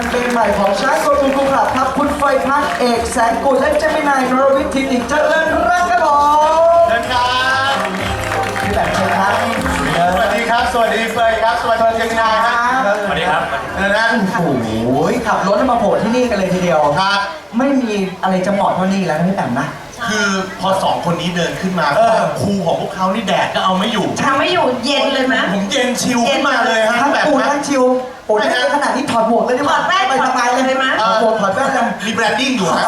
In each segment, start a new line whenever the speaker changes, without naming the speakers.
า
นจากแคมเปญใหม่ของช้างโกตูคูคลับครับคุณไฟพัฒน์เอกแสนกุลและเจมินายนรวิทย์ทิติเจริญรัตน์ครับผม
เชิญครับ
พี่แบบเชิญครับ
สวัสดีครับ สวัสดีเฟยครับ สวัสดีเจมินายครับ
สวัสดีครับ
เออนะ
โอ้โหขับรถมาโผล่ที่นี่กันเลยทีเดียว
ครับ
ไม่มีอะไรจะเหมาะเท่านี้แล้วนะพี่แต้มนะ
คือพอสองคนนี้เดินขึ้นมาครูของพวกเขานี่แดดก็เอาไม่อยู่
ทำไม่อยู่เย็นเลยไหม
ผมเย็นชิลขึ้นมาเลยฮะแบบ
ปู
นะ
ทั้งชิว โอ้ยในขนาดนี้ถอดหมวกเลยดีกว่า
ถอดแว่น
ไปสบายเลย
ถอดเลยไหม
ถอดหมวกถอดแว่นเลย
มีแบรนดิ้งอยู่นะ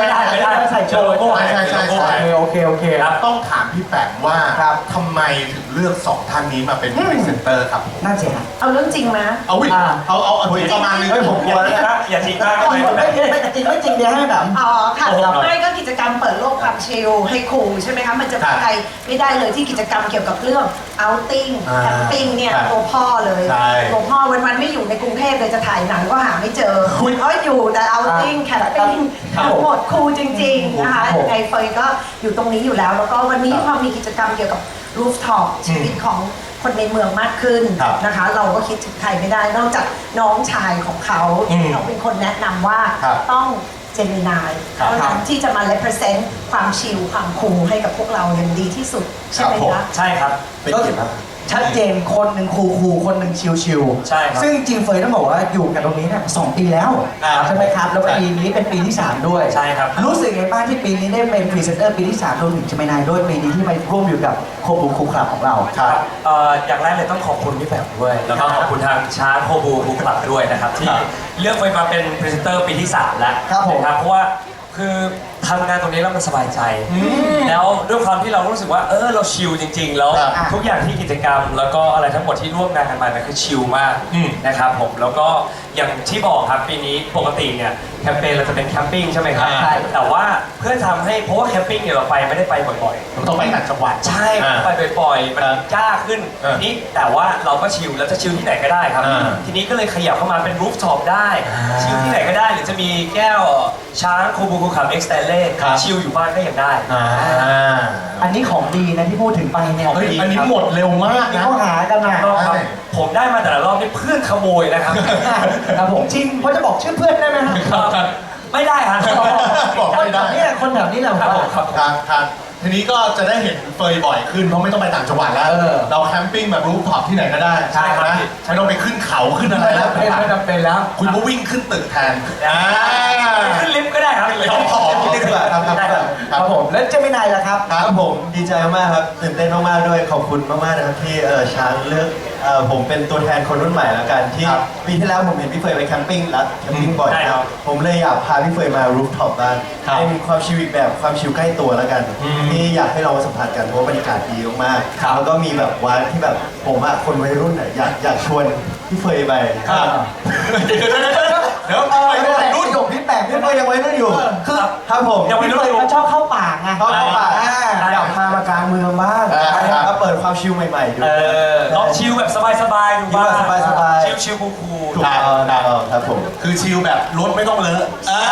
ไม่ได้ไม่ได้
ใส่โชว์
โลโก้
ใช่ใช่ใช่ใช่
โอเคโอเคโอเค
ครับต้องถามพี่แปมว่า
ครับ
ทำไมถึงเลือกสองท่านนี้มาเป็นพรีเซนเตอร์ครับผม
นั่นสิครับ
เอาเรื่องจริงไหม
เอาวิ
อ่า
เอาเอาเอาถึงประมาณนึง
เฮ้ยผมกลัวแล้วนะ
อย่าทิ้งมาก
ไม่ไม่ไม่จริงไม่จริงเดียวให้แบบ
อ๋อค่ะ
โอ้โห
ไม่ก็กิจกรรมเปิดโลกความชิลให้ครูใช่ไหมคะมันจะ
ครับ
ไปไม่ได้เลยที่กิจกรรมเกี่ยวกับเรื่อง outing
อ่า
แคมปิ้งเนี่ย
ครับ
ตัวพ่อเลย
ใช่
ตัวพ่อวันวันๆไม่อยู่ในกรุงเทพเลยจะถ่ายหนังก็หาไม่เจอ
คุณ
เพราะอยู่แต่ outing แคมปิ้ง
ครับ
ทั้งหมดครูจริงๆนะคะ
ครับผม
ยังไงเฟยก็อยู่ตรงนี้อยู่แล้ว แล้วก็วันนี้พอมีกิจกรรมเกี่ยวกับ rooftop ชีวิตของคนในเมืองมากขึ้น
ครับ
นะคะ เราก็คิดถึงใครไม่ได้นอกจากน้องชายของเขา
อืม
เขาเป็นคนแนะนำว่า
ครับ
ต้องเจมินาย
ครับ
เท่านั้นที่จะมา represent ความชิลความคูลให้กับพวกเราอย่างดีที่สุด ใช่ไหม
ครับผม
คะ
ใช่ครับ
เป็นเกียรติมาก
ชัดเจนคนหนึ่งคูลๆคนหนึ่งชิลๆ
ใช่ครับ
ซึ่งจริงเฟยต้องบอกว่าอยู่กันตรงนี้เนี่ยสองปีแล้ว
อ่า
ใช่ไหมครับ แล้ว
ใช่
ปีนี้เป็นปีที่ 3 ด้วย
ใช่ครับ
รู้สึกไงบ้างที่ปีนี้ได้เป็นพรีเซนเตอร์ปีที่3รวมถึงเจมินายด้วยปีนี้ที่มาร่วมอยู่กับโคบูคูคลับของเรา
ครับ
เอ่ออย่างแรกเลยต้องขอบคุณพี่แปมด้วย แล้วก็ขอบคุณทางช้างโคบูครูคลับด้วยนะครับ ที่
ครับ
เลือกไปมาเป็นพรีเซนเตอร์ปีที่ 3 แล้ว
ครับผม
นะครับเพราะว่าคือ ทำงานตรงนี้แล้วมันสบายใจ แล้วด้วยความที่เรารู้สึกว่าเออเราชิลจริง ๆ แล้ว
ครับ
ทุกอย่างที่กิจกรรม แล้วก็อะไรทั้งหมดที่ร่วมงานกันมามันคือชิลมาก
อืม
นะครับผมแล้วก็อย่างที่บอกครับปีนี้ปกติเนี่ยแคมเปญเราจะเป็นแคมปิ้งใช่ไหมครับ
ใช่
แต่ว่าเพื่อทำให้เพราะว่าแคมปิ้งเนี่ยเราไปไม่ได้ไปบ่อยๆ
ผมต้องไปต่างจังหวัด
ใช่
อ่า
ไปบ่อยๆมัน
ครับ
ยากขึ้น
เออ
ทีนี้แต่ว่าเราก็ชิลแล้วจะชิลที่ไหนก็ได้ครับ
อ่า
ทีนี้ก็เลยขยับเข้ามาเป็นรูฟท็อปได้
อ่า
ชิลที่ไหนก็ได้ หรือจะมีแก้วช้างคูบูคูขับเอ็กซ์เตเล่
ครับ
ชิลอยู่บ้านก็ยังได้
อ่า
อันนี้ของดีนะที่พูดถึงไปเนี่ย
เฮ้ยอันนี้หมดเร็วมาก
ที่
นะ
เขาหากันนะ
ก็ครับ
ใช่
ผมได้มาแต่ละรอบนี่เพื่อนขโมยนะครับ
ครับผมจริงเพราะจะบอกชื่อเพื่อนได้ไหมฮะ
ไม่ได้ครับ
บอก
คน
ไม่
แถ
ได้
วนี้คนแถวนี้แหละ
ครับ
ผ
ผมมครับ
ครับครับทีนี้ ก็จะได้เห็นเฟยบ่อยขึ้นเพราะไม่ต้องไปต่างจังหวัดแล้ว
เออ
เราแคมปิ้งแบบรูฟท็อปที่ไหนก็ได้
ใช่ครับ
นะไม่ต้องไปขึ้นเขาขึ้นอะไร
ไม่
แล้ว
จำเป็นไม่จำเป็นแล้ว
คุณก็วิ่งขึ้นตึกแทนอ่า
ขึ้นลิฟต์ก็ได้ครับ
ครับผม
นี่ดีกว่าครับครับ
ได้
ครับ
ครับผมแล้วเจมินายล่ะครับ
ครับผมดีใจมากๆครับตื่นเต้นมากๆด้วยขอบคุณมากๆนะครับที่เออช้างเลือกเอ่อผมเป็นตัวแทนคนรุ่นใหม่แล้วกันที่
ครับ
ปีที่แล้วผมเห็นพี่เฟยไปแคมปิ้งแล้วแคมปิ้งบ่อย
ได้
ค
ครั
รับบผมเลยอยากพาพี่เฟยมารูฟท็อปบ้าง
ครับ
ให้มีความชีวิตแบบความชิลใกล้ตัวแล้วกัน
อืม
ที่อยากให้เรามาสัมผัสกันเพราะว่าบรรยากาศดีมาก
ครับ
ๆแล้วก็มีแบบวันที่แบบผมอะคนวัยรุ่นอะอยากอยากชวนพี่เฟยไป
ครับเดี๋ยวเดี๋ยวเดี๋ยวเดี๋ยวเดี๋ยว
เออ
ไป
ไม่
ด้วย
แพี่
เฟยยังวัยรุ่นอยู่
คือ
ครับผม
ยังวัยรุ่นอยู่
พี่เฟมันชอบเข้าป่าไง
เขาเข้าป่า
อ่า
อยากพามากลางเมืองบ้าง
อ่าครับ
มาเปิดความชิลใหม่ๆดู
เออลองชิลแบบสบายๆดูบ้าง
ชิลแบบสบายๆ
ชิลชิลคูลๆ
ถูกต้องถูกต้องครับผม
คือชิลแบบรถไม่ต้องเลอะอ่า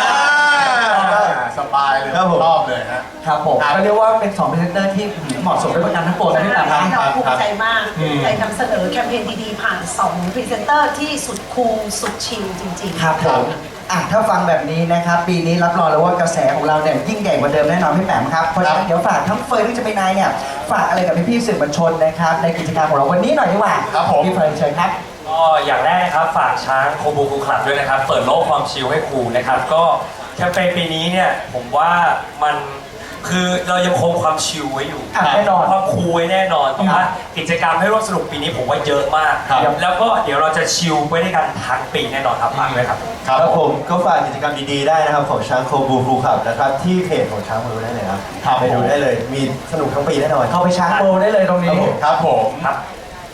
สบายเลย
ครับผม
รอบเลยฮะ
ครับผม
ครับ
ก็เรียกว่าเป็นสองพรีเซนเตอร์ที่เหมาะสมด้วยประกันทั้งปวงนะพี่แปมนะ
เราภูมิใจมาก
อืม
ภูมิใจนำเสนอแคมเปญดีๆผ่าน2พรีเซนเตอร์ที่สุดคูลสุดชิลจริงๆ
ครับผม อะถ้าฟังแบบนี้นะครับ ปีนี้รับรองเลยว่ากระแสของเราเนี่ยยิ่งใหญ่กว่าเดิมแน่นอนพี่แปมครับเพราะฉะนั้นเดี๋ยวฝากทั้งเฟิร์นที่จะไปนายเนี่ยฝากอะไรกับพี่ๆสื่อมวลชนนะครับในกิจกรรมของเราวันนี้หน่อยดีกว่า
ครับผม
พี่เฟิร์นเชิญครับ
ก็อย่างแรกนะครับฝากช้างโคบูคูคลับด้วยนะครับ เปิดโลกความชิลให้ครูนะครับ ก็แคมเปญปีนี้เนี่ยผมว่ามัน คือเรายังคงความชิลไว้อยู่
อะแน่นอน
ความคูลไว้แน่นอนแต่ว่ากิจกรรมให้ร่วมสนุกปีนี้ผมว่าเยอะมาก
ครับ
แล้วก็เดี๋ยวเราจะชิลไว้ด้วยกันทั้งปีแน่นอนครับฝากด้วยครับ
ครับ
ครับ
ผ
ผมมก็ฝากกิจกรรมดีๆได้นะครับของช้างโคบูฟูขับนะครับที่เพจของช้างมือได้เลยครับ
ครับ
ไปดูได้เลยมีสนุกทั้งปีแน่นอน
เข้าไปชาร์จโบได้เลยตรงนี้
ครับผม
ครับ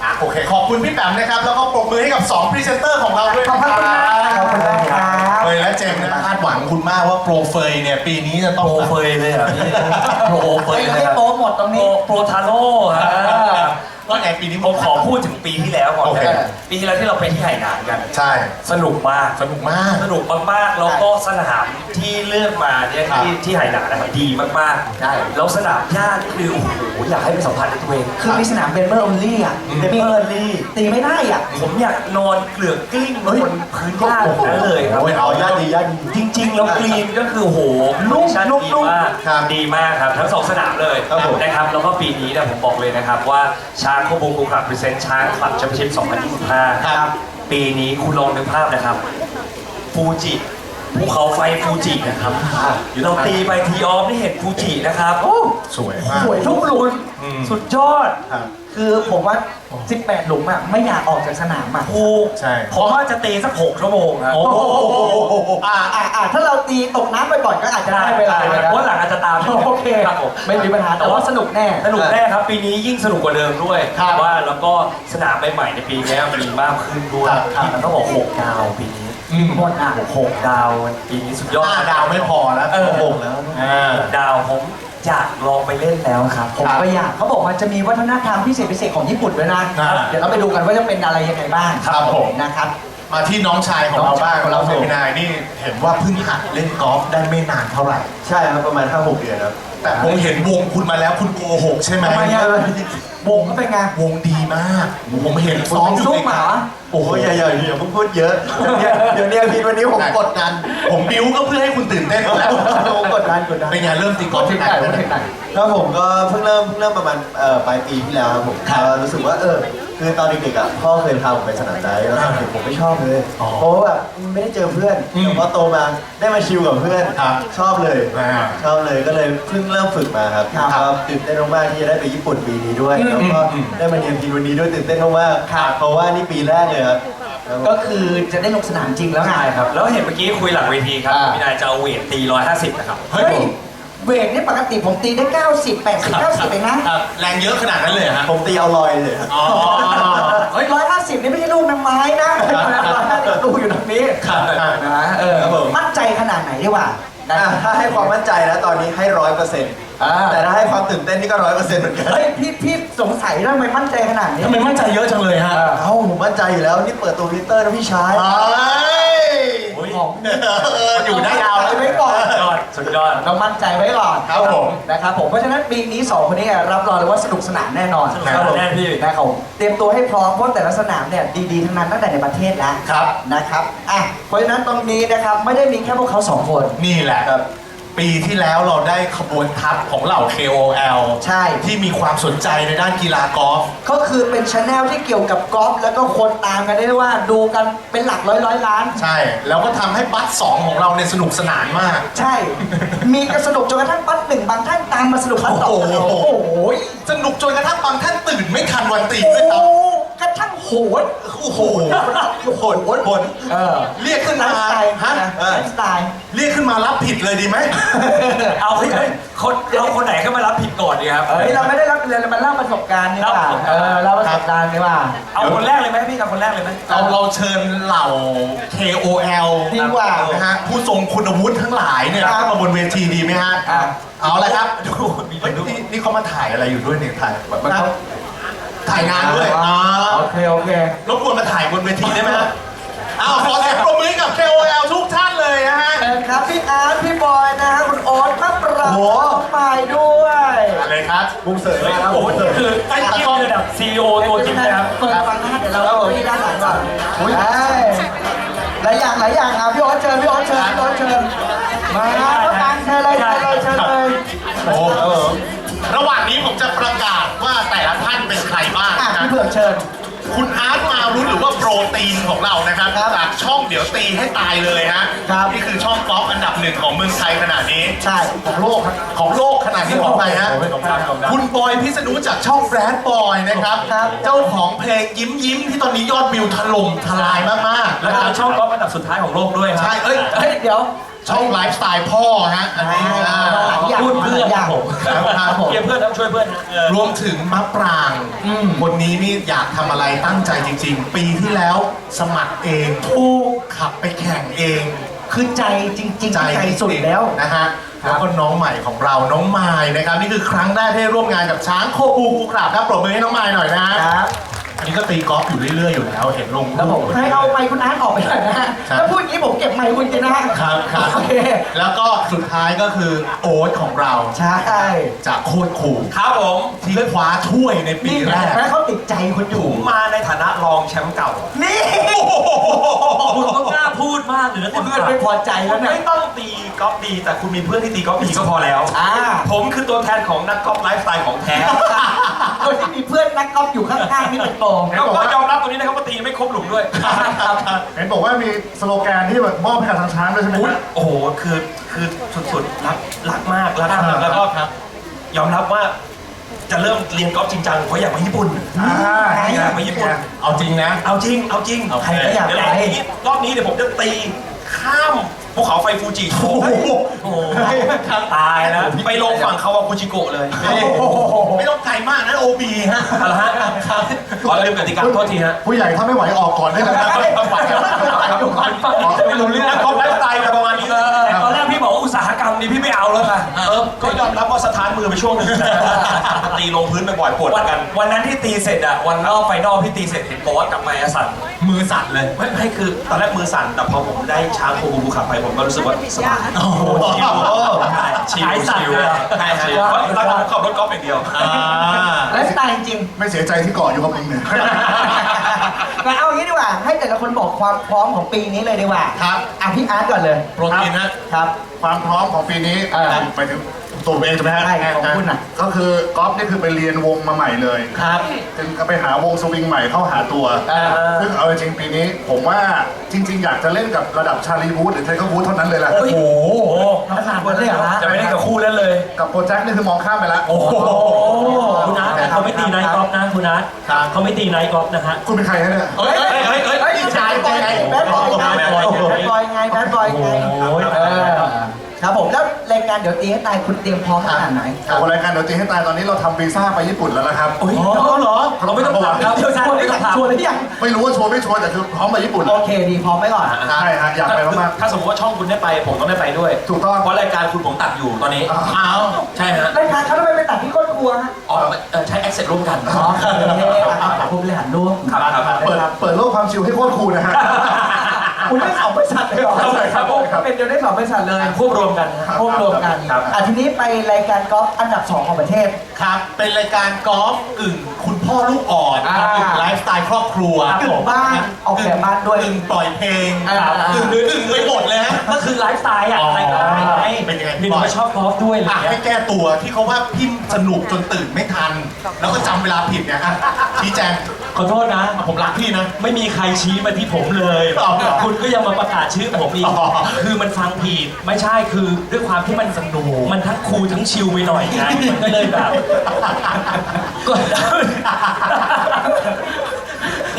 อะโอเคขอบคุณพี่แปมนะครับ แล้วก็ปรบมือให้กับ2พรีเซนเตอร์ของเราด้วย
ขอบ
นะ
คุณ
ค
มาก
รับ
ขอบคุณมากครับ
เฟยและเจมส์นะคาดหวังคุณมากว่าโปรเฟยเนี่ยปีนี้จะต้อง
โปรเฟยเลยเหรอพี่โปรเฟ
เฮ้
ย
ย
เลย
ไม่
ครับ
โปรหมดตรง
โปร
นี้
โปรทาโร่ฮะ
ว่าไงปีนี้
ผมขอพูดถึงปีที่แล้วก่อน
โอเค
นะปีที่แล้วที่เราไปที่ไหหนานกัน
ใช่
สนุกมาก
สนุกมาก
สนุกมากๆแล้วก็สนามที่เลือกมาเนี่ย
ครับ
ที่ที่ไหหนานนะครับดีมากๆ
ใช่
แล้วสนามหญ้านี่คือโอ้โหอยากให้ไปสัมผัสด้วยตัวเอง
คือมีสนามเบเบอร์ออลลี่อะ
เบเบอร์ลี่
ตีไม่ได้อะ
ผมอยากนอนเกลือกกลิ้งบนพื้นหญ้าแบบนั้นเลยครับ
โอ้ยเอาญาติดีญาติดี
จริงๆ แล้วกรีนก็คือโห
นุ่ม
ชั่น
นุ่ม
ดี
นุ่ม
มาก
ครับ
ดีมากครับ ทั้งสองสนามเลย
ครับผม
นะครับแล้วก็ปีนี้เนี่ยผมบอกเลยนะครับว่าช้างโคบูคูคลับพรีเซนต์ช้างคลับแชมเปี้ยนชิพ2025
ครับ
ปีนี้คุณลองนึกภาพนะครับ ฟูจิ ภูเขาไฟฟูจินะครับเราตีไปทีออฟนี่เห็นฟูจินะครับ
สวยมาก
สวยทุกหลุม
อืม
สุดยอด
ครับ
คือผมว่า 18 หลุมอะไม่อยากออกจากสนามอะ
ถูก
ใช่
ผมว่าจะตีสักหกชั่วโมงครับ
โอ้โห
อ่าอ่าอ่าถ้าเราตีตกน้ำไปก่อนก็อาจจะได้เวลา
ได้เพราะว่าหลังอาจจะตาม
โอเค
ครับผม
ไม่มีปัญหาแต่ว่าสนุกแน่
สนุกแน่ครับ ปีนี้ยิ่งสนุกกว่าเดิมด้วย
ครับ
ว่าแล้วก็สนามใหม่ๆในปีนี้มีมากขึ้นด้วย
ครับ
มันต้องบอกหกดาวปีนี้
อืม
หมดอะ
หกดาวปีนี้สุดยอด
ห้าดาวไม่พอแล้ว
เออ
หกแล้ว อ่า
ดาวผมอยากลองไปเล่นแล้วครับ
ผมก็อยากเขาบอกมันจะมีวัฒนธรรมพิเศษพิเศษของญี่ปุ่นด้วยนะ
อ่า
เดี๋ยวเราไปดูกันว่าจะเป็นอะไรยังไงบ้าง
ครับผม
นะครับ
มาที่น้องชายของเราบ้าง
น้องชายของเรา
เราเซมินายนี่เห็นว่าเพิ่งหัดเล่นกอล์ฟได้ไม่นานเท่าไหร่
ใช่ครับประมาณ5 6เดือนครับ
แต่ผมเห็นวงคุณมาแล้วคุณโกหกใช่ไหม
ทำไมอะวงก็เป็นไง
วงดีมาก ผมเห็นซ้อมอยู่
ซุ่
ใน
มเหรอ
โอ้โหอย่าอย่าอย่าเพิ่งพูดเยอะเดี๋ยวเดี๋ยวเนี่ยพี่วันนี้ผมกดดัน
ผมบิ้วก็เพื่อให้คุณตื่นเต้นนั่นแหละ
ผมกดดันกดดัน
เป็นไงเริ่มตีกอล์ฟที่ไหน
ว่าถึงไหน
แล้วผมก็เพิ่งเริ่มเพิ่งเริ่มประมาณเอ่อปลายปีที่แล้วครับผม
ครับ
เอ่อรู้สึกว่าเออ คือตอนเด็กๆอะพ่อเคยพาผมไปสนามไดฟ์แล้วตอนเด็กผมไม่ชอบเลย
อ๋อ
เพราะว่าแบบไม่ได้เจอเพื่อน
อืม
แต่พอโตมาได้มาชิลกับเพื่อน
ครับ
ชอบเลย
อ่า
ชอบเลยก็เลยเพิ่งเริ่มฝึกมาครับ
ครับ
ก็ตื่นเต้นมากๆที่จะได้ไปญี่ปุ่นปีนี้ด้วย
อืม
แล้วก็
อืม
ได้มาเรียนพีวันนี้ด้วยตื่นเต้นมากๆ
ครับ
เพราะว่านี่ปีแรกเลยครับครับผม
ก็คือจะได้ลงสนามจริงแล้วไง
ใช่ครับ แล้วเห็นเมื่อกี้คุยหลังเวทีครับ
อ่า
พี่นายจะเอาเวทตี 150 นะครับ
เฮ้ย
เฮ้ยเวทนี่ปกติผมตีได้ 90 80 90เองนะ
ครับแรงเยอะขนาดนั้นเลยเหรอฮะ
ผมตีเอาลอยเลยครับ
อ๋อ
เฮ้ย ร้อยห้าสิบนี่ไม่ใช่ลูกน้ำไม้นะร้อยห้าสิบลูกอยู่ตรงนี้
ครับ
นะเออ
ครับผม
มั่นใจขนาดไหนดีกว่านะ
อะถ้าให้ความมั่นใจนะตอนนี้ให้ร้อยเปอร์เซ็นต์
อ่า
แต่ถ้าให้ความตื่นเต้นนี่ก็ร้อยเปอร์เซ็นต์เหมือนกัน
เฮ้ยพี่พี่สงสัยทำไมมั่นใจขนาดนี้
ทำไมมั่นใจเยอะจังเลยฮะ
เอ้าผมมั่นใจอยู่แล้วนี่เปิดตัววิตเตอร์นะพี่ชาย
เฮ้ย
ของ
เอออยู่ได้ยาว
เอาไว้ก่อน
สุดยอดสุดยอด
เรามั่นใจไว้ก่อน
ครับผม
นะครับผม เพราะฉะนั้นปีนี้สองคนนี้รับรองเลยว่าสนุกสนานแน่นอน
สนุกสนานแน่พี่
นะครับผมเตรียมตัวให้พร้อมเพราะแต่ละสนามเนี่ยดีๆทั้งนั้นตั้งแต่ในประเทศแล้ว
ครับ
นะครับอะเพราะฉะนั้นตรงนี้นะครับไม่ได้มีแค่พวกเขาสองคน
นี่แหละ
ครับ
ปีที่แล้วเราได้ขบวนทัพของเหล่า KOL
ใช่
ที่มีความสนใจในด้านกีฬากอล์ฟ
ก็คือเป็นช anel ที่เกี่ยวกับกอล์ฟแล้วก็คนตามกันได้ว่าดูกันเป็นหลักร้อยร้อยล้าน
ใช่ แล้วก็ทำให้บัสสองของเราเนี่ยสนุกสนานมาก
ใช่ มีกันสนุกจนกระทั่งปั้นหนึ่งบางท่านตามมาสนุกปั้นสอง
โอ้โห
โอ้โห
สนุกจนกระทั่งบางท่านตื่นไม่ทันวันตี
โอ้
ด้วยครับ
ก ระทั่งโหด
โอ้โห
โหดโหดโหดเออ
เรียกขึ้นมา
ไลฟ์สไตล์
ฮะ
นะไลฟ์สไตล์
เรียกขึ้นมารับผิดเลยดีไหม
เอาเฮ้ยเฮ้ยคนเราคนไหนก็มารับผิดก่อนดีครับ
เฮ้ยเราไม่ได้รับเรียนเรามาเล่าประสบการณ์นี่ว่า
เล่าประสบการณ์
เออเล่าประสบการณ์นี่ว่า
เอาคนแรกเลยไหมพี่เอาคนแรกเลยไหม
เราเราเชิญเหล่า KOL
ดีกว่า
นะฮะผู้ทรงคุณวุฒิทั้งหลายเนี่ย
ครับ
ขึ้นมาบนเวทีดีไหมฮะ
ครับ
เอาละครับ
ดูมี
เฮ้ย
ดู
นี่นี่เขามาถ่ายอะไรอยู่ด้วยเนี่ยถ่ายแบบ
มันเขา
ถ่ายงานด้วย
อ๋อ
อ๋อ
โอเคโอเค
รบกวนมาถ่ายบนเวทีได้ไหมฮะอ้าวขอเสียงปรบมือให้กับ KOL ทุกท่านเลยนะฮะ
เชิญครับพี่อาร์ตพี่บอยนะฮะคุณโอ๊ตมาปรับ
โอ้โห
น้องใหม่ด้วย
อะไรครับ
บุ้งเสริม
เฮ้ย
นะครับ
โอ้โหนี่คือไอ้เกี่ยวระดับซีอีโอตัวจริงนะครับ
เปิดฟังนะฮะเดี๋ยวเราไปด้านหลังก่อนใช่หลายอย่างหลายอย่างอะพี่โอ๊ตเชิญพี่โอ๊ตเชิญพี่โอ๊ตเชิญมาก็ตามเชิญเลยเชิญเลยเชิญเลย
โอ้โหระหว่างนี้ผมจะประกาศว่าแต่ละท่านเป็น ใครบ้าง
อะ
นะ
พี่เผือกเชิญ
คุณอาร์ตมารุ้นหรือว่าโปรตีนของเรานะครับ
ครับ
จากช่องเดี๋ยวตีให้ตายเลยฮะ
ครับ
นี่คือช่องกอล์ฟอันดับหนึ่งของเมืองไทยขนาดนี้
ใช่ ของโลกครับ
ของโลกขนาดนี้ของไทยฮะ
โอ้โหของเราของเรา
คุณบอยพิษณุจากช่องแบรดบอยนะครับ
ครับ
เจ้าของเพลงยิ้มยิ้มที่ตอนนี้ยอดวิวถล่มทลายมากๆ
แล้วก็ช่องกอล์ฟอันดับสุดท้ายของโลกด้วยครั
ใช่เอ้ย
เฮ้ยเดี๋ยว
ช่องไลฟ์สไตล์พ่อฮะอันนี้
อ่า
อ่า
อยาก
พูดเพื่อน
อยาก
ผม
ครับผม
เกี่ยวเพื่อนครับช่วยเพื่อนนะเออ
รวมถึงมะปรางคนนี้นี่อยากทำอะไรตั้งใจจริง ๆ ปีที่แล้วสมัครเองผู้ขับไปแข่งเอง
คือใจจริงๆ
ใจ
ใจสุดแล้ว
นะฮะแล้วก็น้องใหม่ของเราน้องไม้นะครับ นี่คือครั้งแรกที่ได้ร่วมงานกับช้างโคบูคูครับครับปรบมือให้น้องไม้หน่อยนะ
ครับ
อันนี้ก็ตีกอล์ฟอยู่เรื่อยๆอยู่แล้วเห็นลง
แล้วผม ให้เอาไมค์คุณอาร์ตออกไปหน่อยนะฮะ
ครับ
ถ้าพูดอย่างนี้ผมเก็บไมค์คุณกินนะฮะ
ครับครับ
โอเค
แล้วก็สุดท้ายก็คือโอ๊ตของเรา
ใช่
จากโคตรขู่
ครับผม
ที่คว้าถ้วยในปี
นี่
แรก
แม่เขาติดใจคุณอยู่
ผมมาในฐานะรองแชมป์เก่า
นี่
คุณก็กล้าพูดมากเลยนะ
เพื่อนไม่พอใจแล้วเนี่ย
ไม่ต้องตีกอล์ฟดี แต่คุณมีเพื่อนที่ตีกอล์ฟดีก็พอแล้ว
อ่า
ผมคือตัวแทนของนักกอล์ฟไลฟ์สไตล์ของแท้
คนที่มีเพื่อนนักกอล์ฟอยู่ข้างๆนี่เป็นโปง
แล้วก็ยอมรับตรงนี้นะครับว่าตีไม่ครบหลุมด้วย
เห็นบอกว่ามีสโลแกนที่แบบมอบให้กับทางช้างด้วยใช่ไหม
อุ๊ย
ครับ
โอ้โห คือคือสุดๆ รักรักมากรักมากแล้วก็ยอมรับว่าจะเริ่มเรียนกอล์ฟจริงจังเพราะอยากมาญี่ปุ่น
อ่า
อยากมาญี่ปุ่น
เอาจริงนะ
เอาจริง เอาจริง
โอเค
ใครก็อยาก
เดี๋ยว
ไป
รอบนี้รอบนี้เดี๋ยวผมจะตีข้าม ภูเขาไฟฟูจิโอ้โหโอ้โหตายแล้ว ไปลงฝั่งคาวากุจิโกะเลย
ไม่ต้องไกลมากนะโอบีฮะ
เอาละฮะขอลืมกติกาโทษทีฮะ
ผู้ใหญ่ถ้าไม่ไหวออกก่อนได้เลยนะ
ไม่รู้เรื่องนะกอล์ฟไลฟ์สไตล์อะไรประมาณนี้แต่ตอนแรก พี่บอกว่าอุตสาหกรรมนี่พี่ไม่เอาแล้วค่ะเออก็ยอมรับว่าสถานมือไปช่วงหนึงตีลงพื้นบ่อยๆปวดเหมือนกันวันนั้นที่ตีเสร็จอะวันรอบไฟนอลพี่ตีเสร็จเห็นบอกว่ากลับมาสั่น
มือสั่นเลย
ไม่ไม่คือตอนแรกมือสั่นแต่พอผมได้ช้างโคบูบูขับไปผมก็รู้สึกว่าสบาย
โอ้โห
ชิลชิลใช่ชิลเพราะตอนนั้นผมขับรถกอล์ฟอย่างเดียว
อ่า
ไลฟ์สไตล์จริง
ไม่เสียใจที่เกาะอยู่กับมึงเนี่ย
ๆงั้นเอาอย่างนี้ดีกว่า ให้แต่ละคนบอกความพร้อมของปีนี้เลยดีกว่า
ครับ
อะพี่อาร์ตก่อนเลย
โปรตีนฮะ
ครับ
ความพร้อมของปีนี้
เออ
ไปถึง ตัวเองใช่ไหมฮะ
ใช่ของคุณน่ะ
ก็คือกอล์ฟนี่คือไปเรียนวงมาใหม่เลย
ครับ
จึงไปหาวงสวิงใหม่เข้าหาตัว
เออ
ซึ่งเอาจริงๆปีนี้ ผมว่าจริง ๆ อยากจะเล่นกับระดับชาลีวูดหรือไทเกอร์วูดเท่านั้นเลยแหละ
โอ้โหขนาดนั้นเลยเหรอฮะ
จะไม่ได้กับคู่นั้นเลย
กับโปรเจกต์นี่คือมองข้ามไปแล้ว
โอ้โห
คุณนัทแต่เขาไม่ตีไนท์กอล์ฟนะคุณนัท
ครับ
เขาไม่ตีไนท์กอล์ฟนะฮะ
คุณเป็นใครฮะเนี่ย
เฮ้ยเฮ้ยเฮ้ยเฮ้ย
เฮ้ย
นี่
ชา
ชายย
บอย
ไง
แบดบอยไงแบดบอยไงแบดบอยไง
โอ้ย
เออ ครับผมแล้วรายการเดี๋ยวตีให้ตายคุณเตรียมพร้อมขนาดไหน
โอ้รายการเดี๋ยวจีให้ตายตอนนี้เราทำวีซ่าไปญี่ปุ่นแล้วนะครับ
โอ้ยเหรอเราไม่ต้องถามครับ
เดี๋ยวชวนไม่ต้องชวนเลยที่ยัง
ไม่รู้ว่าชวนไม่ชวนแต่คือพร้อมไปญี่ปุ่น
โอเคดีพร้อมไว้ก่อน
ใช่ฮะอยากไปมาก
ถ้าสมมติว่าช่องคุณได้ไป ผมก็ไม่ไปด้วย
ถูกต้อง
เพราะรายการคุณผมตัดอยู่ตอนนี้
อ่า
เอา
ใช่ฮะ
รายการเขาทำไมไปตัดที่ก้นครัวฮะ
อ๋อเอ่อใช้ Access ร่วมกัน
อ๋อโอเคอะผมบริหารร่วม
ครับครับครับ
เปิดเปิดโลกความชิลให้โคตรคูลนะฮะ
คุณได้สองบริษัทเลยเหรอ
ใช่ครับครับ
เป็นเดียวได้สองบริษัทเลย
ควบรวมกันนะฮะ
ควบรวมกัน
ครับ
อะทีนี้ไปรายการกอล์ฟอันดับสองของประเทศ
ครับ เป็นรายการกอล์ฟกึ่งคุณ พ่อลูกอ่อน
อ่า
กึ่งไลฟ์สไตล์ครอบครัว
กึ่งบ้านออกแบบบ้านด้วย
กึ่งปล่อยเพลง
อ่า
กึ่งกึ่งไปหมดเลยฮะ
ก็คือไลฟ์สไตล์อะ
อ๋อ
อะไรก็ได้ไง
เป็นยังไง
มีหนูก็ชอบกอล์ฟด้วยอะไร
อะ
เงี้
ให้
ย
แก้ตัวที่เขาว่าพิมพ์สนุกจนตื่นไม่ทัน แล้วก็จำเวลาผิดเนี่ยอะชี้แจง
ขอโทษนะ
อะผมรักพี่นะ
ไม่มีใครชี้มาที่ผมเลย
อ๋อเหรอ
คุณก็ยังมาประกาศชื่อผมอีก
อ๋อ
คือมันฟังผิด ไม่ใช่ คือด้วยความที่มันสนุก มันทั้งคูลทั้งชิลไปหน่อยไงมันก็เลยแบบก็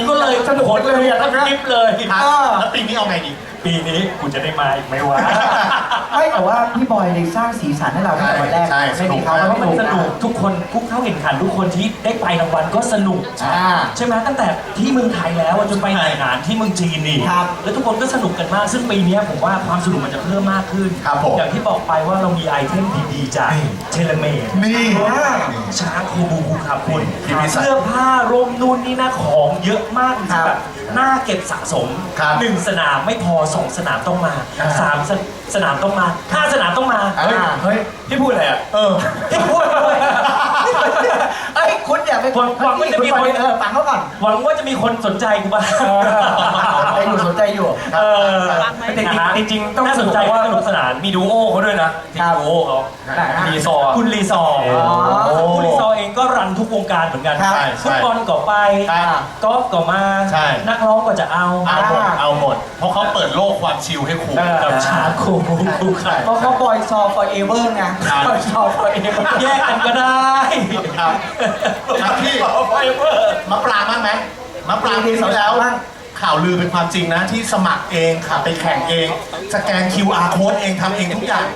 ก็เลยสนุกเลยอะทั้งคลิปเลย
ครับ
อ่า
แล้วปีนี้เอาไงดี
ปีนี้กูจะได้มาอีกไหมวะ
ไม่แต่ว่าพี่บอยเลยสร้างสีสันให้เราตั้งแต่วันแรก
ใช่ใช่
ไม่มีเขา
สนุก
เพ
แล้ว
ราะมันสนุกทุกคนทุกเข้าแข่งขันทุกคนที่ได้ไปรางวัลก็สนุก
อ่า
ใช่ไหมตั้งแต่ที่เมืองไทยแล้วอะจนไปไหนงานที่เมืองจีนนี่
ครับ
แล้วทุกคนก็สนุกกันมาก ซึ่งปีเนี้ยผมว่าความสนุกมันจะเพิ่มมากขึ้น
ครับผม
อย่างที่บอกไปว่าเรามีไอเทมดีๆจากเทเลเมด
นี่
ช้างคูบูคูครับคุณ
ที่มีสัตว์
เสื้อผ้าร่มนู่นนี่นะของเยอะมากจริงๆแบบน่าเก็บสะสม
ครับ
หนึ่งสนามไม่พอสองสนามต้องมา
อ่า
สามสนสนามต้องมาห้าสนามต้องมา
อ่า
เฮ้ย พี่พูดอะไรอะ
เออ
พี่พูดอะไร
เอ้ย คุณอย่าไป
หวังหวังว่าจะมีคน
เออฟังเขาก่อน
หวังว่าจะมีคนสนใจกูบ้าง
ใจอยู่สนใจอยู่
เออ
จริงๆจริงๆต้อง
น่าสนใจ
ว่า
ว่า
สนุกสนานมีดูโอเขาด้วยนะที
ค
ม
รับ
ดูโอเขา
ไหนฮะ
มีซอร์
คุณรีซอร์
อ๋อ
คุณรีซอร์เองก็รันทุกวงการเหมือนกัน
ครับ
ใช่
ฟุตบอลก็ไป
ครับ
กอล์ฟก็มา
ใช่
นักร้องก็จะเอา
เอาหมดเอาหมด เพราะเขาเปิดโลกความชิลให้ครู
กับชาคูคูครับ
เพราะเขาบอยซอ forever ไง
ครับ
บอยซอ forever
แยกกันก็ได้
ครับครับพี่มะปรางบ้างไหมมะปรางปีที่แล้ว
บ้าง
ข่าวลือเป็นความจริงนะ ที่สมัครเองค่ะไปแข่งเอง สแกน QR code เองทำเองทุกอย่าง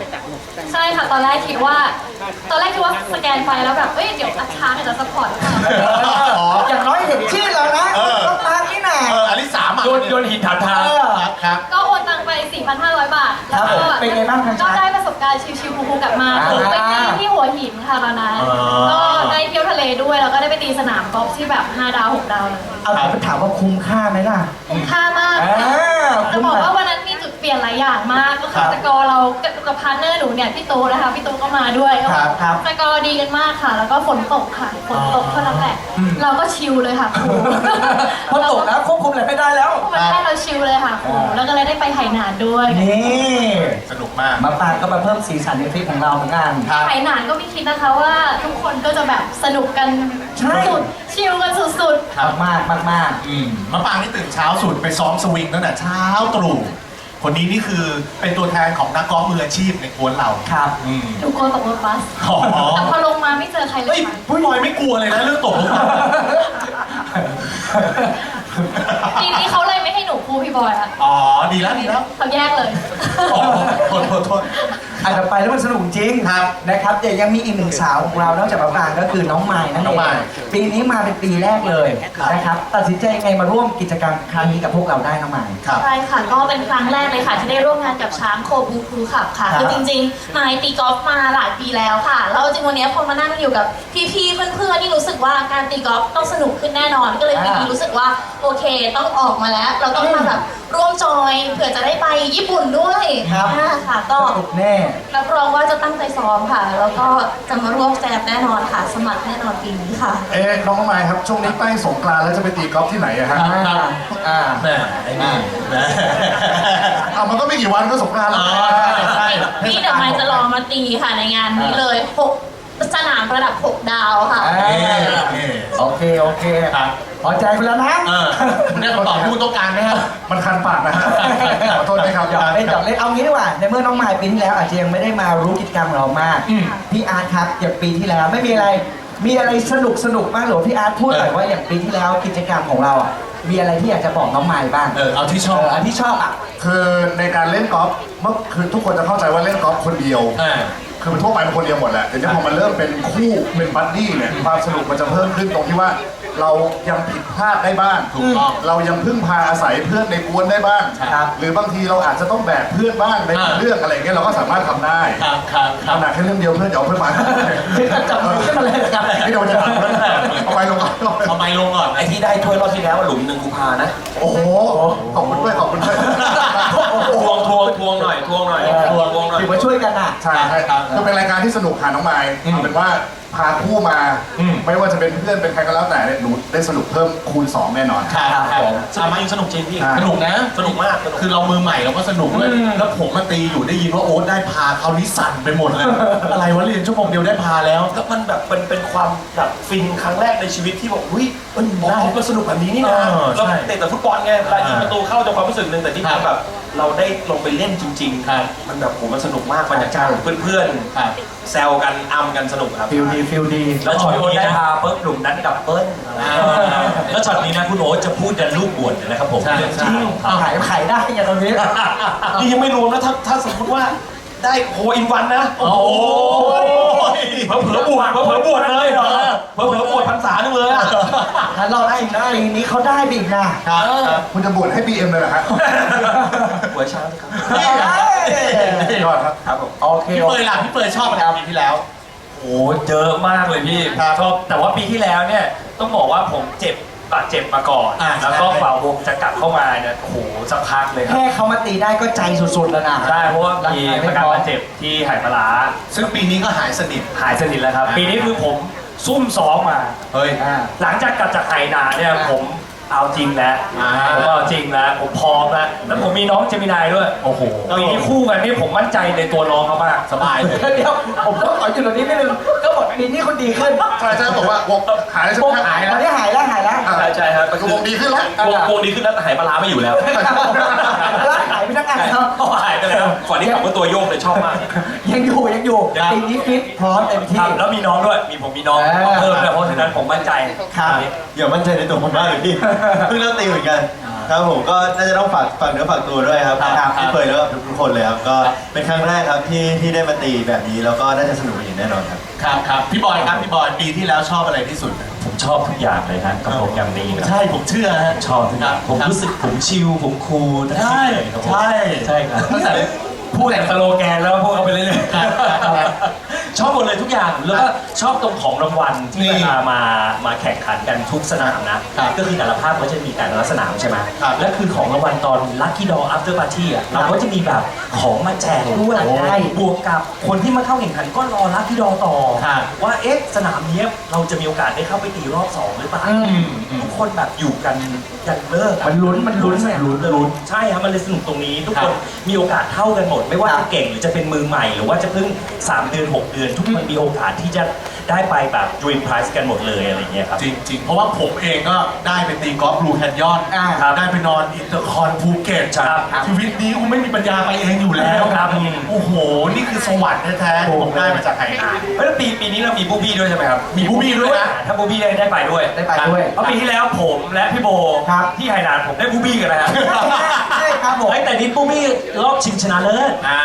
ใช่ค่ะ ตอนแรกคิดว่า ตอนแรกคิดว่าสแกนไปแล้วแบบ เอ้ย เดี๋ยวอาช้างอาจจะสปอร์ตหรือเปล่า
อ๋อ
อย่างน้อยเห็นชื่อเรานะ
เออ
ต้องมาที่ไหน
เอออลิสามา
โยนโยนหินถามทาง
เออ
ครับครับ
ก็โอนตังไป 4,500 บาท
ครับผมเป็นไงบ้างครับ
ก็ได้ประสบการณ์ชิลๆคูลๆกลับมา
อ่า
คือไปตีที่หัวหินค่ะตอนนั้น
อ๋อ
ก็ได้เที่ยวทะเลด้วย แล้วก็ได้ไปตีสนามกอล์ฟที่แบบ 5 ดาว 6 ดาวเลย
เอาแต่ถามว่าคุ้มค่าไหมล่ะ
คุ้มค่ามาก
อ่า
จะบอกว่าวันนั้นมีจุด เปลี่ยนหลายอย่างมากก็คือสกอร์เรากับกับพาร์ทเนอร์หนูเนี่ยพี่โตนะคะพี่โตก็มาด้วย
ครับครับ
สกอร์ดีกันมากค่ะ แล้วก็ฝนตกค่ะฝนตกเท่านั้นแหละเราก็ชิลเลยค่ะครู
พอตกแล้วควบคุมอะไรไม่ได้แล้ว
มันแค่เราชิลเลยค่ะครูแล้วก็เลยได้ไปไหหนานด้วย
นี่
สนุกมาก
มาปางก็มาเพิ่มสีสันในคลิปของเราเหมือนกัน
ครับ
ไหหนานก็ไม่คิดนะคะว่าทุกคนก็จะแบบสนุกกัน
ใช่
สุดๆชิลกันสุดๆ
มากมากมาก
อืมมะปางนี่ตื่นเช้าสุดไปซ้อมสวิงตั้งแต่เช้าตรู่ คนนี้นี่คือเป็นตัวแทนของนักกอล์ฟมืออาชีพในกวนเรา
ครับ
อืม
หนูกลัวตกรถบัส
อ๋อ
แต่พอลงมาไม่เจอใครเล
เฮ้ย
ยค่ะ
พี่บอยไม่กลัวเลยนะเรื่องตกลงมา
ปีนี้เขาเลยไม่ให้หนูคู่พี่บอยอะ
อ๋อ ดีแล้วดีแล้ว
เขาแยกเลย
อ๋อโทษโทษโทษ
อาจจะไปแล้วมันสนุกจริง
ครับ
นะครับแต่ยังมีอีกหนึ่งสาวของเรานอกจากมะปรางก็คือน้องไม้นั่น
น้
เอ
องไมค์
งปีนี้มาเป็นปีแรกเลยนะครับตัดสินใจยังไงมาร่วมกิจกรรมครั้งนี้กับพวกเราได้น้องไม้
ครับ
ใช่ค่ะก็เป็นครั้งแรกเลยค่ะ ที่ได้ร่วมงานกับช้างโคบูครูขับค่ะ
ครับ
คือจริงๆนายตีกอล์ฟมาหลายปีแล้วค่ะแล้วจริงวันนี้พอมานั่งอยู่กับพี่ๆเพื่อนๆที่รู้สึกว่าการตีกอล์ฟต้องสนุกขึ้นแน่นอน ก็เลยปีนี้รู้สึกว่าโอเค ต้องออกมาแล้ว เราต้องมาแบบร่วมจอยเผื่อจะได้ไปญี่ปุ่นด้วย
ครับ
อ่าค่ะก็
สนุกแน่
รับรองว่าจะตั้งใจซ้อมค่ะ แล้วก็จะมาร่วมแจมแน่นอนค่ะ สมัครแน่นอนปีนี้ค่ะ
เอ๊ะน้องไม้ครับ ช่วงนี้ใกล้สงกรานต์แล้วจะไปตีกอล์ฟที่ไหนอะฮะ
อ่าอ่า
แหม่ไอ้นี่นะ
เอามันก็ไม่กี่วันก็สงกรานต์
อ๋
แล้ว
อใช่ใช่
นี่เดี๋ยวไมค์จะลองมาตีค่ะในงานนี้เลยหก สนามระดับ 6 ดาวค่ะ
อ่า
นี่นี่
โอเค โอเค
ครับ
พอใจคุณแล้วนะ
เออคุณได้คำตอบที่คุณต้องการไหมครับ
มันคันปากนะฮะขอโทษนะครับ
หยอกเล่นหยอกเล่นเอางี้ดีกว่า ในเมื่อน้องไม้ปีที่แล้วอาจจะยังไม่ได้มารู้กิจกรรมของเรามาก
อืม
พี่อาร์ตครับอย่างปีที่แล้วไม่มีอะไร มีอะไรสนุกสนุกมากหรือพี่อาร์ตพูดหน่อยว่าอย่างปีที่แล้วกิจกรรมของเราอะ มีอะไรที่อยากจะบอกน้องไม้บ้าง
เออ เอาที่ช
เอ
อบ
ออันที่ชอบอะ
คือในการเล่นกอล์ฟเมื่อคือทุกคนจะเข้าใจว่าเล่นกอล์ฟคนเดียว
อ่า
คือมันทั่วไปเป็นคนเดียวหมดแหละแต่เนี่ยพอมันเริ่มเป็นคู่เป็นบัดดี้เนี่ยความสนุกมันจะเพิ่มขึ้นตรงที่ว่า เรายังผิดพลาดได้บ้าง
ถูกต้อง
เรายังพึ่งพาอาศัยเพื่อนในกวนได้บ้าง
ครับ
หรือบางทีเราอาจจะต้องแบกเพื่อนบ้างใน
อ่า
เรื่องอะไรเงี้ยเราก็สามารถทำได้
ครับครับค
เอา
รับ
หนักแค่เรื่องเดียวเพื่อนเดี๋ยวเอาเพื่อนมา
จับมือขึ้นมาเลยครับ
ไม่โดนจะถามเพื่อนเอาไปลงก่อน
เอาไมค์ลงก่อน
ไอ้ที่ได้ถ้วยรอบที่แล้วหลุมหนึ่งกุมภานะ
โอ้โหขอบคุณด้วยขอบคุณด้วย ใช่ใช่คือเป็นรายการที่สนุกค่ะน้องไมค์เอาเป็นว่าพาคู่มา
อืม
ไม่ว่าจะเป็นเพื่อนเป็นใครก็แล้วแต่เนี่ยหนูได้สนุกเพิ่มคูณ2แน่นอน
ครับครับผม
สนุกมากสนุกจริงพี่
อ่า
สนุกนะ
สนุกมากสนุก
คือเรามือใหม่เราก็สนุกด้วยแล้วผมมาตีอยู่ได้ยินว่าโอ๊ตได้พาเขานิสั่นไปหมดเลย อะไรวะเรียนชั่วโมงเดียวได้พาแล้ว
แล้วมันแบบเป็นเป็นความแบบฟินครั้งแรกในชีวิตที่บอกอุ้ยเอ้ยได้ก็สนุกแบบนี้นี่นะ
เออ
เรา
ใช่
เตะแต่ฟุตบอลไงเวลายิงประตูเข้าจะความรู้สึกหนึ่งแต่ที่
ครับ
แบบ เราได้ลงไปเล่นจริง
ครับ
มันแบบโหมันสนุกมากบรรยากาศเพื่อน
ครับ
ๆแซวกันอำกันสนุกครับ
ฟิลดีฟิลดี
แล้วช็อตนี้ได้พาเปิ้ลหลุมนั้นดับเปิ้ล
แล้วช็อตนี้นะคุณโอ๊ตจะพูดยันลูกบวชเลยนะครับผม
ใช่ใช่
ขายขายได้อย่างตรงนี้
นี่ยังไม่รวมนะถ้าถ้าสมมติว่า ได้โฮอินวันนะ
โอ้โห
เผลอเผลอบวชเผลอเผลอบวชเลยเหรอเผลอเผลอบวชพรรษาหนึงเลยอะ
ถ้าเราได้อีกนะปีนี้เขาได้ไปอีกนะ
ครับครับ
คุณจะบวชให้ BM เลยเหรอฮะ
หวยช้างครับ
ยอดครับ
ครับผม
โอเค
พี่
โอ
เป
เค
ยล่ะพี่เปยชอบอะไรปีที่แล้ว
โอ้โหเยอะมากเลยพี่
ครับ
ชอบแต่ว่าปีที่แล้วเนี่ยต้องบอกว่าผมเจ็บ บาดเจ็บมาก่อน
อ่า
แล้วก็
ใช่
ฝ่าวงจะกลับเข้ามาเนี่ยโอ้โหสักพักเลยครับ
แค่เขามาตีได้ก็ใจสุดๆแล้วนะ
ใช่เพราะว่ามี
ร่งกย
ป
ไม่
ระการ
พร้อม
บาดเจ็บที่หายปลาร้า
ซึ่งปีนี้ก็หายสนิท
หายสนิทแล้วครับ
อ่า
ปีนี้คือผมซุ่มซ้อมมา
เฮ้ย
อ่า
หลังจากกลับจากไหหนาเนี่ย
อ่า
ผมเอาจริงแล้ว
อ่า
ผมเอาจริงแล้วผมพร้อมแล้วแล้วผมมีน้องเจมินายด้วย
โอ้โห
ปีนี้คู่กันนี่ผมมั่นใจในตัวน้องเขามาก
สบายเลย
เดี๋ยวผมต้องขอจุดตรงนี้นิดนึง ก็บอกปีนี้คนดีขึ้น
ใช่ใช่บอกว่าวงหายแล้วใช่ไหมครับ
หายแล้วนี่หายแล้วหายแล้ว
อ่า
ใช่ใช่ครับ
คือวงดีขึ้นแล้ว
วงวงนี้ขึ้นแล้วแต่หายปลาร้าไม่อยู่แล้ว
แล้วหายไปทั้งอันครับ
เขาหายไปแล้วก่อนที่ขับว่าตัวโยกเลยชอบมาก
ยังอยู่ยังอยู่
ครับ
ปีนี้ฟิตพร้อมเต็มที่
ครับแล้วมีน้องด้วย มีผมมีน้อง
อ่า
เพิ่มด้วยเพราะฉะนั้นผมมั่นใจ
ครับ
อย่ามั่นใจในตัวผมมากเลยพี่ เพิ่งเริ่มตีเหมือนกัน ครับผมก็น่าจะต้องฝากฝากเนื้อฝากตัวด้วยครับ
ครับ
พี่เปิดแล้วก็ทุกๆคนเลยครับก็เป็นครั้งแรกครับที่ที่ได้มาตีแบบนี้แล้วก็น่าจะสนุกอย่างแน่นอนครับ
ครับครับพี่บอยครับพี่บอยปีที่แล้วชอบอะไรที่สุด
ผมชอบทุกอย่างเลยฮะกับโปรแกรมนี้ครับ
ใช่ผมเชื่อฮะ
ชอบทุกอย่างผมรู้สึกผมชิลผมคูลทั้ง
ใช่
สิ้นเลยครับผม
ใช่
ใช่ครับ
ตั้งแต่
พูดแต่สโลแกนแล้วพูดเอาไปเรื่อยๆ ชอบหมดเลยทุกอย่างแล้วก็ชอบตรงของรางวัลที่
นี่
เวลามามาแข่งขันกันทุกสนามนะ
ครับ
ก็คือแต่ละภาคก็จะมีแต่ละสนามใช่ไหม
ครับ
และคือของรางวัลตอน Lucky Door After Party อะเราก็จะมีแบบของมาแจกด้วย
โอ้
ได้บวกกับคนที่มาเข้าแข่งขันก็รอ Lucky Door ต่อ
ครับ
ว่าเอ๊ะสนามเนี้ยเราจะมีโอกาสได้เข้าไปตีรอบสองหรือเปล่า
อืมอืม
ทุกคนแบบอยู่กันยันเลิกอะ
มันลุ้นมันลุ้น
ใช่ลุ้นลุ้น ใช่ครับมันเลยสนุกตรงนี้ ทุกคนมีโอกาสเท่ากันหมด ไม่ว่า
ครั
จะ
บ
เก่งหรือจะเป็นมือใหม่ หรือว่าจะเพิ่ง3เดือน6เดือนทุกคนมีโอกาสที่จะ ได้ไปแบบ Dream Prize กันหมดเลยอะไรอย่างเงี้ยครับ
จริงๆเพราะว่าผมเองก็ได้ไปตีกอล์ฟบลูแคนยอน
อ่า
ได้ไปนอนอินเตอร์คอนภูเก็ต
ครับ
ชีวิตนี้กูไม่มีปัญญาไปเองอยู่แล้ว
ครับ
โอ้โห นี่คือสวรรค์แท้ๆที่ผมได้มาจากไหหนาน
เฮ้ยแล้วปีปีนี้เรามีบูบี้ด้วยใช่ไหมครับ
มีบูบี้ด้วยนะ
ถ้าบูบี้ได้ได้ไปด้วย
ได้ไปด้วย
เพราะปีที่แล้วผมและพี่โบ
ครับ
ที่ไหหนานผมได้บูบี้กันนะฮะ
ใช่ครับผม
เฮ้ยแต่นี่บูบี้รอบชิงชนะเลิศ
อ่า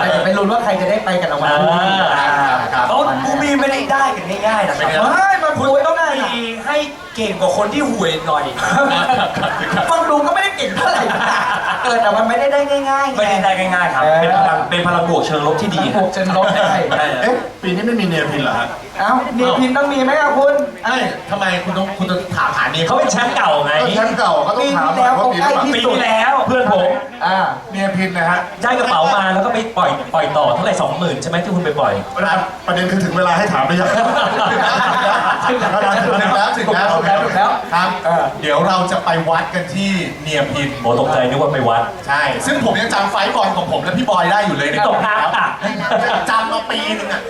แต่จะไปลุ้นว่าใครจะได้ไปกับรางวัล
อ่า
ครับ
แล้วบูบี้ไม่ได้ได้กันง่ายๆนะครับ
เฮ้ยมา
คุ
คุ
ณ
ย
ต้
ต้
อ
องงได้
มีให้เก่งกว่าคนที่ห่วยหน่อย
ฟังดูก็ไม่ได้เก่งเท่าไหร่นะเออแต่มันไม่ได้ได้ง่ายๆง
ไม่ได้ได้ง่ายๆครับเป็นพลังเป็นพลังบวกเชิงลบที่ดี
บวกเชิงลบได้
ใช่
เอ๊ะปีนี้ไม่มีเนียพินเหรอฮะ
เอ้ามีพินต้องมีไหมครับคุณ
เอ้ยทำไมคุณต้องคุณจะถามหาเนี่ย
เขาเป็นแชมป์เก่าไง
ก็แชมป์เก่าก็ต้องถามหน่อยว่าปีนี้
ปีที่แล้ว เพื่อนผม
อ่า
เนียพินนะฮะ
ได้กระเป๋ามาแล้วก็ไปปล่อยปล่อยต่อเท่าไหร่สองหมื่นใช่ไหมที่คุณไปปล่อย
ประเด็นคือถึงเวลาให้ถามไปยัง
ถึงแล้วถึงแล้วถึงแล้ว
ถูกแล้วถูกแล้ว
ครับ
เออ
เดี๋ยวเราจะไปวัดกันที่เนียมพิน
โหตกใจนึกว่าไปวัด
ใช่ ซึ่งผมยังจำไฟท์บอลของผมและพี่บอยได้อยู่เลยใน
ตกน้ำอะ
จำมาปีนึงอะ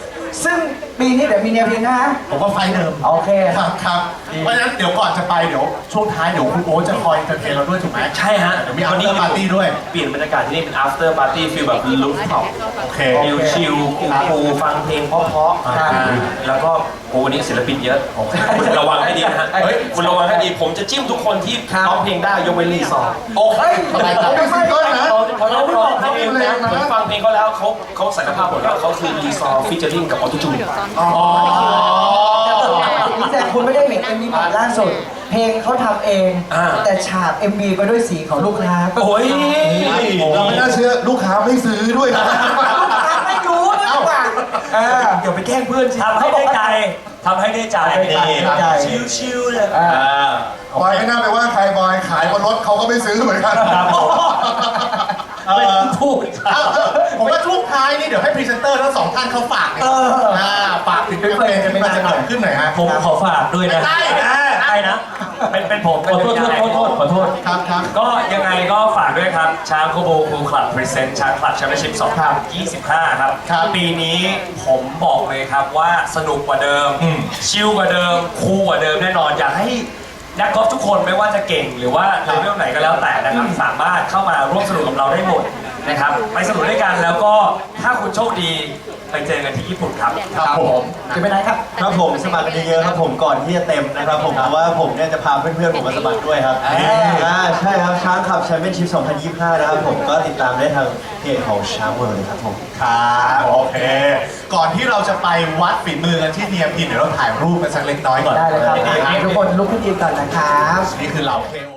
ซึ่งปีนี้เดี๋ยวมีเนียพินนะฮะ
ผมว่าไฟท์เดิม
โอเค
ครับครับเพราะฉะนั้นเดี๋ยวก่อนจะไปเดี๋ยวช่วงท้ายเดี๋ยวคุณโอ๊ตจะคอยเทรนเราด้วยถูกไหม
ใช่ฮะ
เดี๋ยวมีอัลเตอร์ปาร์ตี้ด้วย
เปลี่ยนบรรยากาศที่นี่เป็น after party ฟีลแบบลุคท็อป
โอเค
ชิลชิลคูคูลฟังเพลงเพราะๆ
ครับ
แล้วก็โอ้วันนี้ศิลปินเยอะคุณระวังให้ดีนะฮะ
เฮ้ย
คุณระวังให้ดีผมจะจิ้มทุกคนที่
ครับ
ร้องเพลงได้ยกเว้นรีซอร์
โอเค
ทำไมครับไม่ซิงเกิลนะ
เขาเขาร้องเพลง
เขาเพลงนะ
ผมฟังเพลงเขาแล้วเขาเขาสารภาพหมดว่าเขาคือรีซอร์ฟิชเจอริงกับออโตจูน
แต่คุณไม่ได้เห็นเอ็มวีใหม่ล่าสุด เพลงเขาทำเอง
อ่า
แต่ฉาบ MV ไปด้วยสีของลูกค้า
โอ้ย
เราไม่น่าเชื่อลูกค้าไม่ซื้อด้วยนะ
ลูกค้าไม่รู้ด้วยดีกว่าเออ
อย่าไปแกล้งเพื่อนสิทำให้ได้ใจทำให้ได้ใจ
ทำให้ได้ใจ
ชิวๆเลย
อ่า
บอยไม่น่าไปว่าใครบอยขายบนรถเขาก็ไม่ซื้อเหมือนกัน
เออ
พูด
เอาผมว่าช่วงท้ายนี่เดี๋ยวให้พรีเซนเตอร์ทั้งสองท่านเขาฝากหน่อย
เออ
อ่าฝากถึงเพลงที่มันจะเกิดขึ้นหน่อยฮะ
ผมขอฝากด้วยนะ
ได้นะ
ได้นะ เป็นเป็นผมขอโทษขอโทษขอโทษ
ครับครับ
ก็ยังไงก็ฝากด้วยครับช้างโคโบคูคลับพรีเซนต์ช้างคลับแชมเปี้ยนชิพ2025 ครับ
ครับ
ปีนี้ผมบอกเลยครับว่าสนุกกว่าเดิม
อืม
ชิลกว่าเดิม คูลกว่าเดิมแน่นอน อยากให้ นักกอล์ฟทุกคนไม่ว่าจะเก่งหรือว่าเลเวลไหนก็แล้วแต่นะครับสามารถเข้ามาร่วมสนุกกับเราได้หมดนะครับไปสนุกด้วยกันแล้วก็ถ้าคุณโชคดี ไปเจอกันที่ญี่ปุ่นครับ
ครับผม
จะไปไหนครับ
ครับผมสมัครกันเยอะๆครับผมก่อนที่จะเต็มนะครับผมเพราะว่าผมเนี่ยจะพาเพื่อนๆผมมาสมัครด้วยครับ
อ่า
อ่าใช่ครับช้างขับแชมเปี้ยนชิพ 2025 นะครับผมก็ติดตามได้ทางเพจของช้างเวิร์เลยครับผม
ครับโอเค ก่อนที่เราจะไปวัดฝีมือกันที่เนียมพินเดี๋ยวเราถ่ายรูปกันสักเล็กน้อยก่อน
ได้เลยครับทุกคนลุกขึ้นยืนก่อนนะครับ
นี่คือเหล่าเคโอ